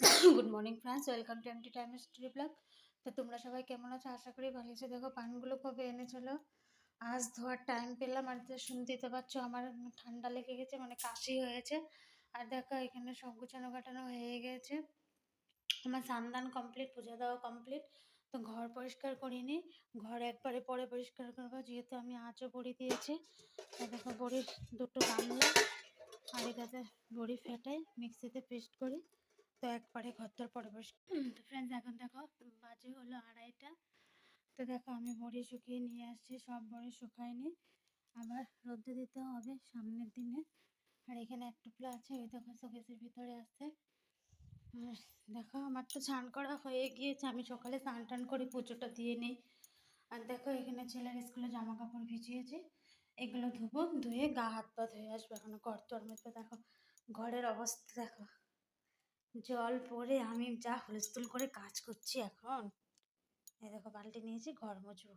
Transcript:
Good morning friends welcome to MT time story blog তো তোমরা সবাই কেমন আছো? আশা করি ভালো আছো। দেখো, পানগুলো কবে এনেছিল আজ ধোয়ার টাইম পেলাম। আর তো শুনতেই তো পারছ আমার ঠান্ডা লেগে গেছে মানে কাশি হয়েছে। আর দেখো, এখানে সব গুছানো কাটানো হয়ে গেছে। আমার সান্দান কমপ্লিট পূজা দেওয়া কমপ্লিট তো ঘর পরিষ্কার করিনি ঘর একবারে পরে পরিষ্কার করব, যেহেতু আমি আজও বড়ি দিয়েছি। দেখো, বড়ির দুটো গামলা। আর এটাতে বড়ি ফেটাই মিক্সিতে পেস্ট করি। তো একবারে ঘরদর পরে বসে তো ফ্রেন্ডস এখন দেখো বাজে হলো আড়াইটা। তো দেখো আমি বড়ি শুকিয়ে নিয়ে আসছি, সব বড়ি শুকায়নি। আবার রোদ্দে দিতে হবে সামনের দিনে। আর এখানে এক টুকরো আছে ওই দেখো শোকেসের ভিতরে আছে। আর দেখো আমার তো স্নান করা হয়ে গিয়েছে, আমি সকালে স্নান টান করে পুজোটা দিয়ে নিই। আর দেখো এখানে ছেলের স্কুলে জামা কাপড় ভিজিয়েছি, এগুলো ধুবো, ধুয়ে গা হাত পা ধুয়ে আসব। এখন ঘর তোর মধ্যে দেখো, ঘরের অবস্থা দেখো। জল পরে আমি যা হুলস্থুল করে কাজ করছি এখন। এই দেখো বালতি নিয়েছি, ঘর মুছবো।